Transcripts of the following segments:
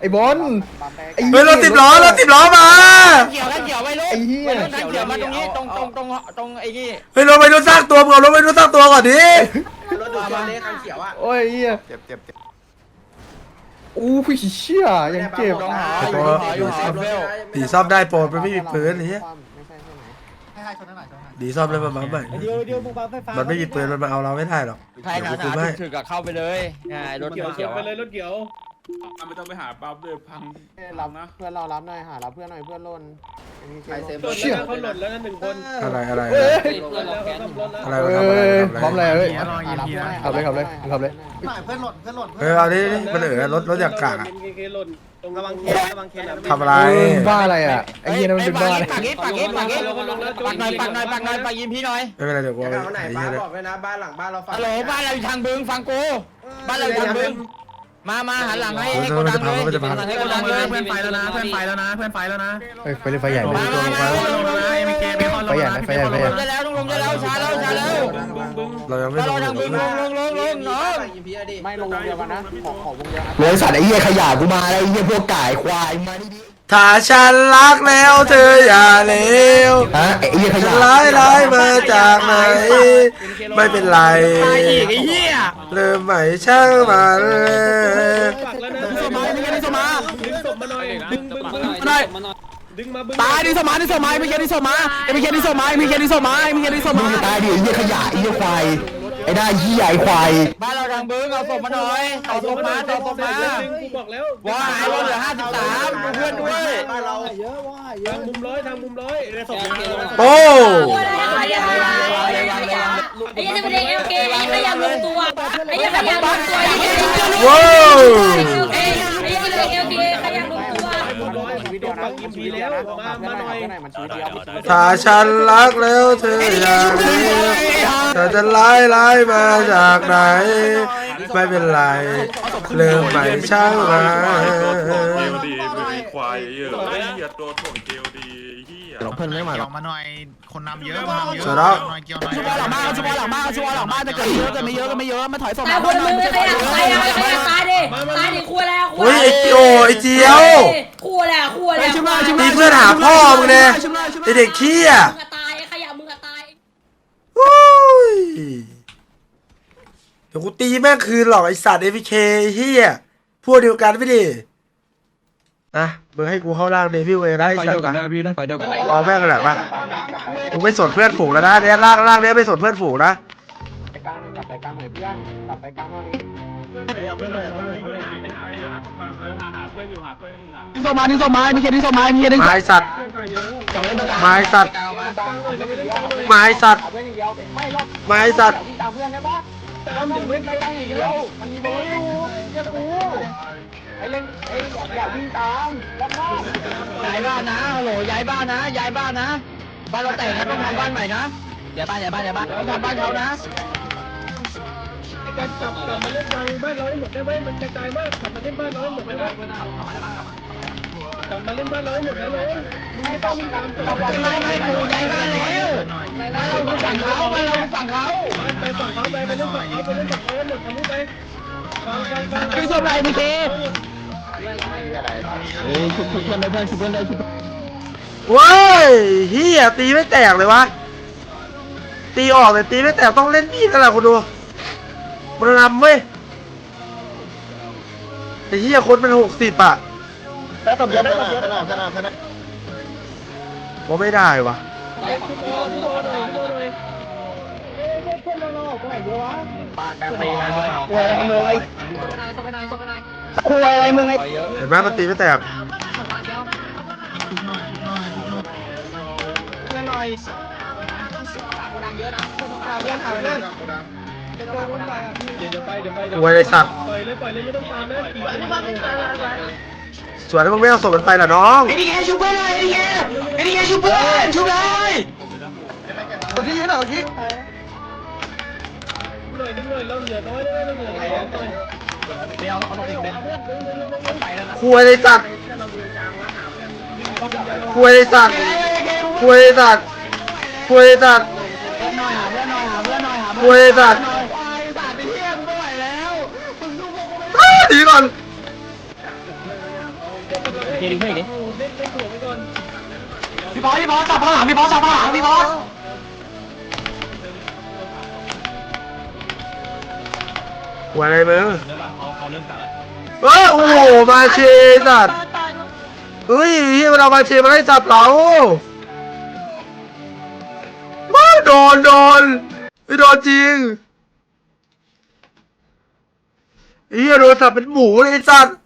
ไอ้บอลไอ้เฮ้ยรถสิบล้อรถสิบล้อมาเกี่ยวกันเกี่ยวไว้ลูกไอ้เหี้ยไว้ลูกนั่งเกี่ยวมาตรงนี้ตรงตรงตรงตรงไอ้นี่เฮ้ยรถไปรถสร้างตัวมึงเอารถไปรถสร้างตัวก่อนดิรถดูเชียร์เล็กคันเขียวอะโอ้ยเหี้ยเจ็บเจ็บเจ็บอู้พี่เชี่ยยังเจ็บต้องหาอยู่หาอยู่หาเฟลดีซ่อมได้โปรดมันไม่มีปืนไอ้เหี้ยไม่ใช่ใช่ไหมให้ให้ชนให้หน่อยชนให้หน่อยดีซ่อมได้มาบ้างไหมเดี๋ยวเดี๋ยวบุกบังไฟฟ้ามันไม่มีปืนมันมาเอาเราไม่ได้หรอกใครหนาหนาถึกๆกับเข้าไปเลยไงรถเกี่ยวเขียวไปเลยรถเกี่ยว ไม่ต้องไปหาปั๊บเลยพังรับนะ เพื่อนเรารับหน่อยหารับเพื่อนหน่อยเพื่อนล่นใครเซฟหล่นแล้วนะเขาหล่นแล้วนะหนึ่งคนอะไรอะไรเอ้ยหล่นแล้วเขาขับรถแล้วอะไรเอ้มาทำอะไรยทำพร้อมอะไรเลยเฮ้ย หารับเพื่อนขับเลยขับเลยขับเลย หน่อยเพื่อนหล่นเพื่อนหล่นเฮ้ยเอาดิดิมันเอ๋อรถรถอย่างกากอะเคหล่นตรงระวังเคระวังเคนะทำอะไร เออบ้าอะไรอะไอ้เหี้ยนั่นมันเป็นบ้าอะไรปากนี้ปากนี้ปากนี้ปากหน่อยปากหน่อยปากหน่อยปากยิ้มพี่หน่อยไม่เป็นไรเดี๋ยวกูจะเอากลับวันไหนไอ้ป้าเหี้ยเนี่ยบอกเลยนะบ้านหลังบ้านเราฟังฮัลโหลบ้านเราอยู่ทางบึงฟังกูบ้านเราอยู่ทางบึง มามาหันหลังให้ให้โกดังเลยให้โกดังเลยเพื่อนไฟแล้วนะ เพื่อนไฟแล้วนะ เพื่อนไฟแล้วนะเฮ้ยไฟเล่นไฟใหญ่เลยมามามาไฟใหญ่นะไฟใหญ่ไฟลใหญ่งได้แล้วต้องลงได้แล้วช้าแล้วช้าแล้วเรายังไม่ถ้าลเรางทางบึงลงลงลงลงน้องไม่ลงวงเดียวกันนะ ขอขอวงเดียวนะเลยสัตว์ไอ้เหี้ยขยะกูมาแล้วไอ้เหี้ยพวกก่ายควายมานี่ดิ ถ้าฉันรักแล้วเธออย่าเลวฮะไอ้เหี้ยขฉันยะร้ายร้ายมาจากไหน ไม่เป็นไรตายอีกไอ้เหี้ยเริ่มใหม่ช่างมันปักแล้วนะดึงศพมาดึงศพมาดึงศพมาหน่อยดึงดึงดึงหน่อยดึงมาบึ้งตายดิสมาดิสมาไม่เคดิสมาไม่เคดิสมาไม่เคดิสมาไม่เคดิสมึมางจะตายดิไอ้เหี้ยขยะไอ้เหี้ยควาย ไอ้ได้เหี้ยไอ้ควายบ้านเราทางบึงเอาศพมาหน่อยเอาศพมาเอาศพมาดึงกูบอกแล้วว้าไอ้เราเหลือห้าสิบสามดูเพื่อนด้วยบ้านเราทางมุมร้อยทางมุมร้อยศพโอ้ไอ้ยังจะเป็นเอลเคไอ้ยังไม่อยากลงตัวไอ้ยังไม่อยากลงตัวไอ้ยังไม่อยากลงตัวว้าวไอ้ยังเป็นเอลเคใครอยากลงตัวมุมร้ อยชีวิตเดียวนะกินพีแล้วมามาหน่อยมันชีวิตเดียวถ้าฉันรักแล้วเธออย่าเลวเธอจะร้ายร้ายมาจากไหน ไม่เป็นไรเริ่มใหม่ช่างมันเกลดีไม่มีควายเยอะไอ้เหี้ยตัวถ่วงเกลดีเหี้ยเพื่อนไม่มาหรเกี่อกยวมาหน่อยคนนำเยอะคนนำเยอะสวยแล้วหน่อยเกี่ยวหน่อยชุบหลังบ้านชุบหลังบ้านชุบหลังบ้านจะเกิดเยอะกันไม่เยอะกันไม่เยอะมาถอยศพตายคนมึงใครอยากใครอยากใครอยากตายดิตายดิครัวแล้วครัว เฮ้ยไอ้โอไอ้เจียวครัวแล้วครัวแล้วมีเพื่อนหาพ่อมึงเนี่ยไอเด็กขี้อะมึงตายใครอยากมึงตายโอ้ยเดี๋ยวกูตีแม่งคืนหรอกไอสัตว์เอพีเคเฮียพวกเดียวกันไม่ดินะมึงให้กูเข้าร่างเดวิลเองได้ไอสัตว์นะรอแม่งกันแหละปะกูไม่สนเพื่อนฝูงแล้วนะเนี่ยร่างร่างเนี้ยไม่สนเพื่อนฝูงนะไปกลางกลับไปกลางหน่อยเพื่อนกลับไปกลางหน่อย ศพมาดิศพมาไม่เคดิศพมาไม่เคดิไม้สัตว์ไม้สัตว์ไม้สัตว์เพื่อนอย่างเดียวไม้สัตว์ที่ตามเพื่อนได้ปะทำถึงเพื่อนไปกลางอย่างเดียวมันมีโบอยู่เจ้เล่นไอ้อย่าวิ่งตามแล้วก็ย้ายบ้านนะฮัลโหลย้ายบ้านนะ ย้ายบ้านนะ บ้านเราแตกนะต้องทำบ้านใหม่นะย้ายบ้านย้ายบ้านย้ายบ้านต้องทำบ้านเขานะ การกลับกลับมาเล่นทางบ้านเราให้หมดได้ไหมมันกระจายมากกลับมาเล่นบ้านเราให้หมดได้ไหมกลับมาเล่นบ้านเราให้หมดได้ไหมไม่ต้องตามตัวไม่ไม่กูย้ายบ้านแล้วเราฝั่งเขาเราฝั่งเขาไปฝั่งเขาไปไปเล่นฝั่งเขาไปเล่นฝั่งเขาหมดทำนี้ไปฟังฟังฟังคือศพอะไรไม่เคเอ้ยชุบชุบเพื่อนเลยเพื่อนชุบเพื่อนเลยชุบเว้ยเฮียตีไม่แตกเลยวะตีออกแต่ตีไม่แตกต้องเล่นมีดนั่นแหละคุณดู มันนำเว้ยไอ้เฮียคนเป็นหกสิบอะแต่ตบเยอะได้ตบเยอะได้ขนาดขนาดว่าไม่ได้วะคุยอะไรมึงไอ้คุยอะไรมึงไอ้เห็นไหมมันตีไม่แตกเดี๋ยวไปเดี๋ยวไปเดี๋ยวหวยไอ้สัตว์ปล่อยเลยปล่อยเลยไม่ต้องตามนะกี่คนส่วนที่มึงไม่เอาศพมันไปล่ะน้องไอ้นี่แกชุบเพื่อนเลยไอ้นี่แกไอ้นี่แกชุบเพื่อนชุบเลยคนที่ยืนหน่อยคิดหน่อยนิดหน่อยเราเหลือน้อยได้ไหมเราเหลือน้อยหน่อยหวยไอ้สัตว์หวยไอ้สัตว์หวยไอ้สัตว์หวยไอ้สัตว์เพื่อนหน่อยหาเพื่อนหน่อยหาเพื่อนหน่อยหาหวยไอ้สัตว์ควายสัตว์ไปเที่ยงไม่ไหวแล้วมึงดูพวกกูไม่อ้าหนี ก่อนเล่นเล่นหัวไปก่อนพี่บอสพี่บอสจับข้างหลังพี่บอสจับข้างหลังพี่บอสหัวอะไรมึงเฮ้ยโอ้โหมาเชสัตว์เฮ้ยเฮียมันเอามาเชมาไล่จับเราว้าโดนโดนไม่โดนจริง เฮียโดนสับเป็นหมูเลยไอ้สัตว์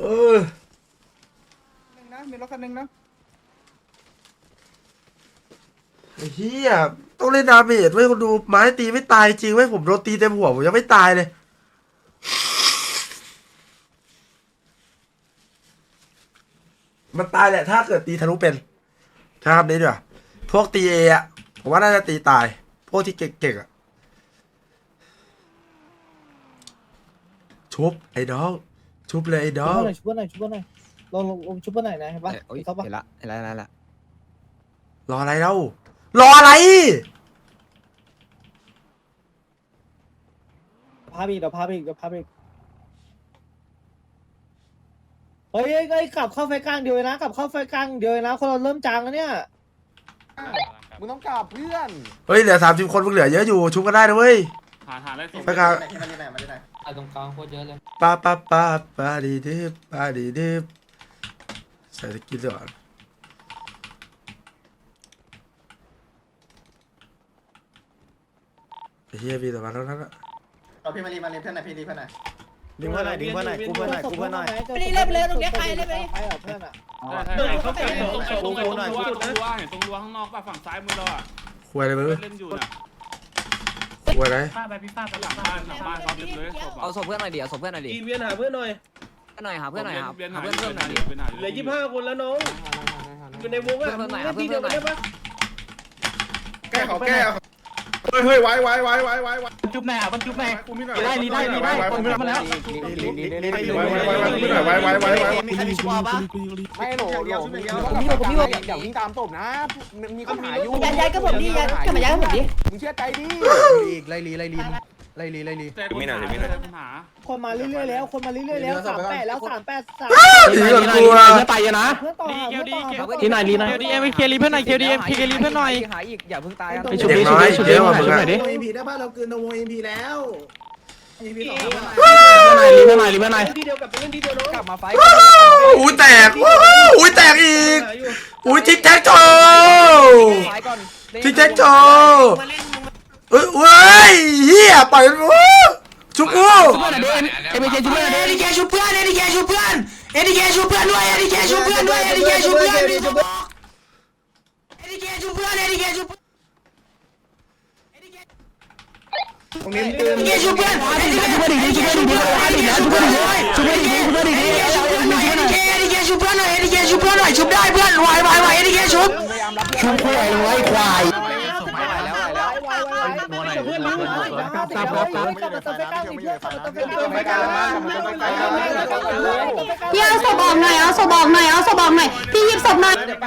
เออหนึ่งนะมีรถคันหนึ่งนะไอ้เฮียต้องเล่นดาเมจไว้ยคนดูไม้ตีไม่ตายจริงไว้ยผมโดนตีเต็มหัวผมยังไม่ตายเลย มันตายแหละถ้าเกิดตีทะลุเป็นถ้าทำนี้ดีกว่าพวกตีเออะผมว่าน่าจะตีตาย พวกที่เก่งๆอะ ชุบไอ้น้องชุบเลยไอ้น้องชุบหน่อยชุบหน่อยลงลงชุบหน่อยนะเห็นปะเขาปะเห็นละเห็นละเห็นละรออะไรเล่ารออะไร พาไปอีกเดี๋ยวพาไปอีกเดี๋ยวพาไปอีกเฮ้ยเฮ้ยเฮ้ยกลับเข้าไฟกลางเดียวเลยนะกลับเข้าไฟกลางเดียวเลยนะ คนเราเริ่มจางแล้วเนี่ยมึงต้องกลับเพื่อนเฮ้ยเหลือสามสิบคนมึงเหลือเยอะอยู่ชุบกันได้นะเว้ยหาหาได้สิไปกลาง อะตรงกลางโคตรเยอะเลยปาปาปาปาดีดิบปาดีดิบใส่ตะกี้ก่อนไอ้เฮียมีแต่มาเท่านั้นอะเอาพี่มารีมารีเพื่อนหน่อยพี่รีเพื่อนหน่อยดึงเพื่อนหน่อยดึงเพื่อนหน่อยกูเพื่อนหน่อยกูเพื่อนหน่อยไปเล่นไปเลยตรงนี้ใครเล่นไปไปเหรอเพื่อนอะเดินเข้าไปตรงตรงตรงตรงหน่อยรั้วจุดตรงนะรั้วเห็นตรงรั้วข้างนอกป่ะฝั่งซ้ายมือเราอะคุยอะไรมึงเล่นอยู่น่ะ คุยอะไรป้าไปพี่ป้าไปหลังบ้านหลังบ้านเขาเต็มเลยศพเอาศพเพื่อนหน่อยดิเอาศพเพื่อนหน่อยดิอีเวียนหาเพื่อนหน่อยเพื่อนหน่อยหาเพื่อนหน่อยหาเวียนหาหาเพื่อนเพิ่มหน่อยดิเวียนหาเหลือยี่ห้าคนแล้วน้องอยู่ในวงอะเล่นทีเดียวกันได้ปะแก้เขาแก้เฮ้ยเฮ้ยไว้ไว้ไว้ไว้ไว้ไว้จุ๊บแม่มันจุ๊บแม่กูไม่หน่อยได้ดีได้ดีได้คนเพื่อนมาแล้วไว้ไว้ไว้ไว้ไม่หน่อยไว้ไว้ไว้ไว้มีใครมีชัวร์ปะไม่โหลโหลผมพี่ผมพี่ผมอย่าวิ่งตามศพนะมีคนหาอยู่ยันยันก็ผมดิยันก็มายันก็ผมดิมึงเชื่อใจดิอีกไล่ลีไล่ลี ไล่ลีไล่ลีแต่มีหน่อยมีหน่อย ปัญหาคนมาเรื่อยๆแล้วคนมาเรื่อยๆแล้วสามแปดแล้วสามแปดสามหนีก่อนกลัวไปนะเพื่อนต่อเพื่อนต่อทีหน่อยลีหน่อยดีเอ็มเคลีเพื่อนหน่อยเคลีเอ็มเคลีเพื่อนหน่อยหาอีกอย่าเพิ่งตายครับเด็กน้อยเยอะกว่ามึงอะโมเอ็มพีได้ป่ะเราเกินโมเอ็มพีแล้วเอ็มพีสองลีเพื่อนหน่อยลีเพื่อนหน่อยเล่นทีเดียวกับเล่นทีเดียวน้องกลับมาไฟอุ้ยแตกอุ้ยแตกอีกหาอยู่อุ้ยทิกแท็กโชไฟก่อนทิกแท็กโชเอ้ย เว้ยเฮียปล่อยมันวู้ชุบกูเอ็มเคชุบเพื่อนเอ็มเคชุบเพื่อนเอ็มเคชุบเพื่อนเอ็มเคชุบเพื่อนด้วยเอ็มเคชุบเพื่อนด้วยเอ็มเคชุบเพื่อนเอ็มเคชุบเพื่อนเอ็มเคชุบเพื่อนเอ็มเคชุบตรงนี้เกินเอ็มเคชุบเพื่อนเอ็มเคชุบเพื่อนดิชุบเพื่อนดิชุบเพื่อนดิชุบเพื่อนดิชุบเพื่อนดิชุบเพื่อนดิเอ็มเคชุบเพื่อนหน่อยเอ็มเคชุบเพื่อนหน่อยชุบได้เพื่อนไหวไหวไหวเอ็มเคชุบชุบเพื่อนไว้ควาย ส่งไปแล้วไปแล้ว เพื่อนรู้ พี่เอาศพออกหน่อยเอาศพออกหน่อยเอาศพออกหน่อยพี่หยิบศพหน่อยแ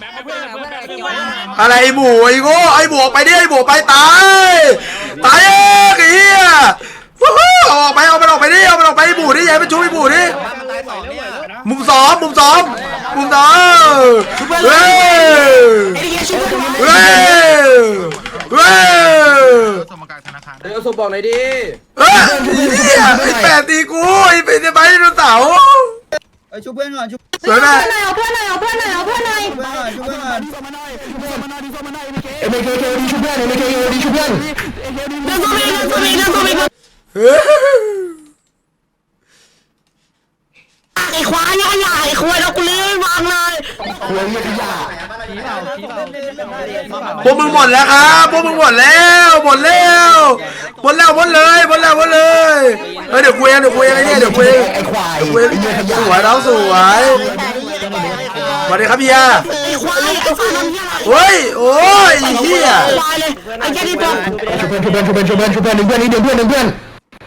บงค์เพื่อะไรไอ้หมูไอ้โง่ไอ้หมูออกไปดิไอ้หมูไปตายตายเองไอ้เหี้ยวู้ฮู้เอาออกไปเอามันออกไปดิเอามันออกไปไอ้หมูดิยาให้มันชุบไอ้หมูดิมุมสองมุมสองมุมสองเฮ้ยเฮ้ย เฮ้ยสมการธนาคารเอาศพบอกหน่อยดิเฮ้ยไอ้เหี้ยไอ้แปดตีกูไอ้เป็นไอ้ไม้ไดโนเสาร์ไอ้ชุบเพื่อนก่อนชุบสวยไหมเอาเพื่อนหน่อยเอาเพื่อนหน่อยเอาเพื่อนหน่อยเอาเพื่อนหน่อยชุบเพื่อนก่อนชุบเพื่อนก่อนเอ็มเคชุบเพื่อนเอ็มเคชุบเพื่อนเดินตัวเองเดินตัวเองเดินตัวเอง เฮ้ย ไอ้ควายใหญ่ใหญ่ไอ้ควายเรากูเลี้ยงวางเลยพวกมึงหมดแล้วครับพวกมึงหมดแล้วหมดแล้วหมดแล้วหมดเลยหมดแล้วหมดเลยเฮ้ยเดี๋ยวคุยกันเดี๋ยวคุยกันไอ้เนี่ยเดี๋ยวคุยกันไอ้ควายเดี๋ยวคุยกันสวยน้องสวยสวัสดีครับเฮียไอ้ควายไอ้ควายน้ำเหี้ยอะไรเฮ้ยโอ้ยไอ้เฮียควายเลยไอ้แค่นี้ตัวชุบเพื่อนชุบเพื่อนชุบเพื่อนชุบเพื่อนชุบเพื่อนดึงเพื่อนนี่ดึงเพื่อนดึงเพื่อน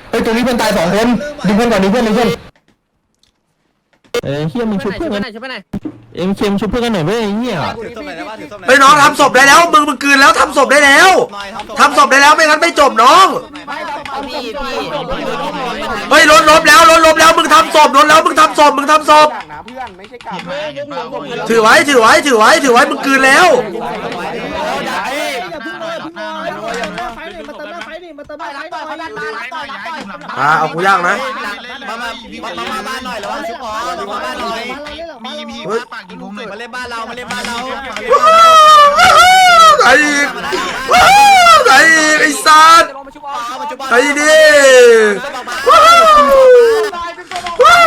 เฮ้ยตรงนี้เพื่อนตายสองคนดึงเพื่อนก่อนดึงเพื่อนดึงเพื่อน เอ้ยเฮียมึงชุบเพื่อนช่วยหน่อยช่วยหน่อยเอ็มเคมชุบเพื่อนกันหน่อยเว้ยไอ้เฮียเฮ้ยน้องทำศพได้แล้วมึงมึงกลืนแล้วทำศพได้แล้วทำศพได้แล้วไม่งั้นไม่จบน้องพี่พี่เฮ้ยรถล้มแล้วรถล้มแล้วมึงทำศพรถแล้วมึงทำศพมึงทำศพนะเพื่อนไม่ใช่กลับถือไว้ถือไว้ถือไว้ถือไว้มึงกลืนแล้ว อ่าเอากูย่างนะมามามามาบ้านหน่อยแล้วชุบพอมาบ้านหน่อยมีมีเฮ้ยปากยิงผมหน่อยมาเล่นบ้านเรามาเล่นบ้านเราไหนอีกไหนอีกไอ้สัตว์ไหนดิว้าวว้า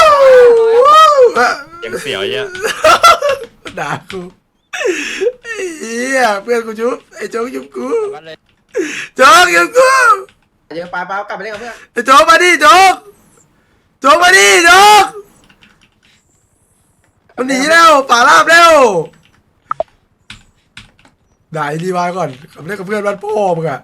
วว้าวยังเสียวเยอะด่ากูไอ้เหี้ยเพื่อนกูชุบไอ้โจ๊กชุบกูโจ๊กชุบกูเดี๋ยวไปไปกลับไปเล่นกับเพื่อนไอ้โจ๊กมาดิโจ๊กโจ๊กมาดิโจ๊กมันหนีแล้วป่าลาบแล้วด่าไอ้ดีมาก่อนกับเล่นกับเพื่อนบ้านพ่อมึงอะ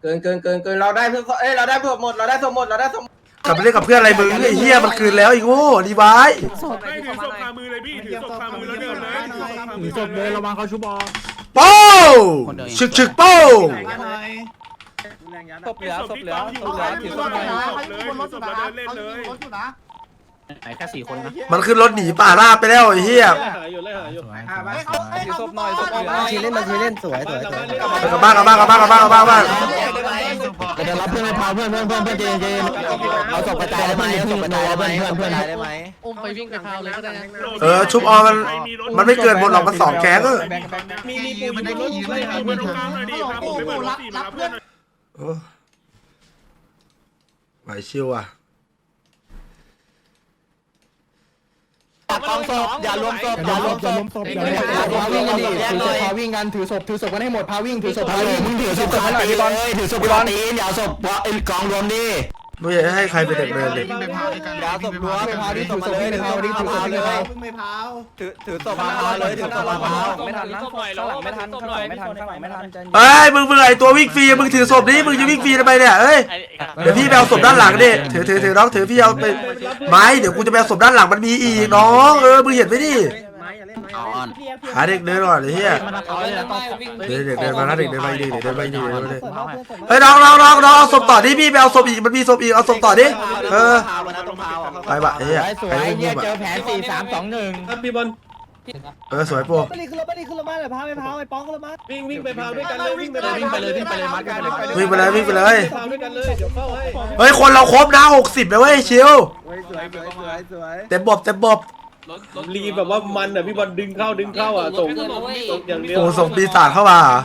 เกินเกินเกินเกินเราได้เพื่อนเอ้ยเราได้เพื่อนหมดเราได้สมหมดเราได้สม กลับไปเล่นกับเพื่อนอะไรมึงไอ้เหี้ยมันคืนแล้วไอ้โง่ดีไว้ไม่ถือศพคามือเลยพี่ถือศพคามือแล้วเดินเลยถือศพคามือเลยระวังเขาชุบอโป้งฉึกฉึกโป้งศพเหลือศพเหลือศพเหลือถือศพเลยถือศพแล้วเดินเล่นเลย ไหนแค่สี่คนนะมันขึ้นรถหนีป่าลาบไปแล้วไอ้เหี้ยหายอยู่เลยหายอยู่ถือศพหน่อยศพเหลือทีเล่นมาทีเล่นสวยสวยสวยกลับบ้านกลับบ้านกลับบ้านกลับบ้านกลับบ้านกลับบ้านเดี๋ยวรับเพื่อนไปพาเพื่อนเพื่อนเพื่อนเพื่อนเจนเจนเอาศพกระจายได้ไหมเอาศพกระจายได้ไหมเพื่อนเพื่อนได้ไหมอุ้มไปวิ่งไปพาวเลยก็ได้นะเออชุบออมันมันไม่เกินหมดหรอกมันสองแก๊งเออมีมีปูมันได้ที่ยืนเลยเพื่อนตรงกลางหน่อยดิพาผมไปเปิดรถสี่มารับเพื่อนหน่อยโอ้ไหวชิวอะ กองศพอย่ารวมศพอย่ารวมศพอย่ารวมศพพาวิ่งกันดิถือศพพาวิ่งกันถือศพถือศพกันให้หมดพาวิ่งถือศพพาวิ่งมึงถือศพกันหน่อยพี่บอลถือศพบอลตีนอย่าศพว่าไอ้กองรวมดิ ไม่อยากให้ใครเป็นเด็กเดินเลยวิ่งไปพาวด้วยกันอย่าศพรวมไปพาดิถือศพเลยพาดิถือศพเลยไม่พาวถือถือศพมาเลยถือศพมาไม่ทันนะข้างหลังไม่ทันข้างหลังไม่ทันข้างหลังไม่ทันเอ้ยมึงมึงไอตัววิ่งฟรีมึงถือศพนี้มึงจะวิ่งฟรีทำไมเนี่ยเอ้ยเดี๋ยวพี่ไปเอาศพด้านหลังดิถือถือถือน้องถือพี่เอาไปไม้เดี๋ยวกูจะไปเอาศพด้านหลังมันมีอีกน้องเออมึงเห็นไหมดิ หาเด็กเดินก่อนไอ้เหี้ยเดี๋ยวเด็กเดินมานะเด็กเดินมาอีกเด็กเดินมาอีกเด็กเดินมาอีกเฮ้ยน้องน้องน้องน้องเอาศพต่อดิพี่ไปเอาศพอีกมันมีศพอีกเอาศพต่อดิเออไปบะไอ้เหี้ยสวไปยเล่นเนี่มุยมเจอะอแผนสี่สามสองหนึ่งพี่บอลเออสวยปูวิ่งวิ่งไปพาวด้วยกันเลยวิ่งไปวิ่งไปเลยวิ่งไปเลยมัดกันเลยวิ่งไปเลยวิ่งไปเลยพาวด้วยกันเลยเดี๋ยวเข้าให้เฮ้ยคนเราครบนะหกสิบเลยเว้ยชิวเต็มบบเต็มบบ รีแบบว่ามันอะพี่บอลดึงเข้าดึงเข้าอะส่ง ส่งอย่างเดียว โอ้ส่งปีศาจเข้ามาเหรอ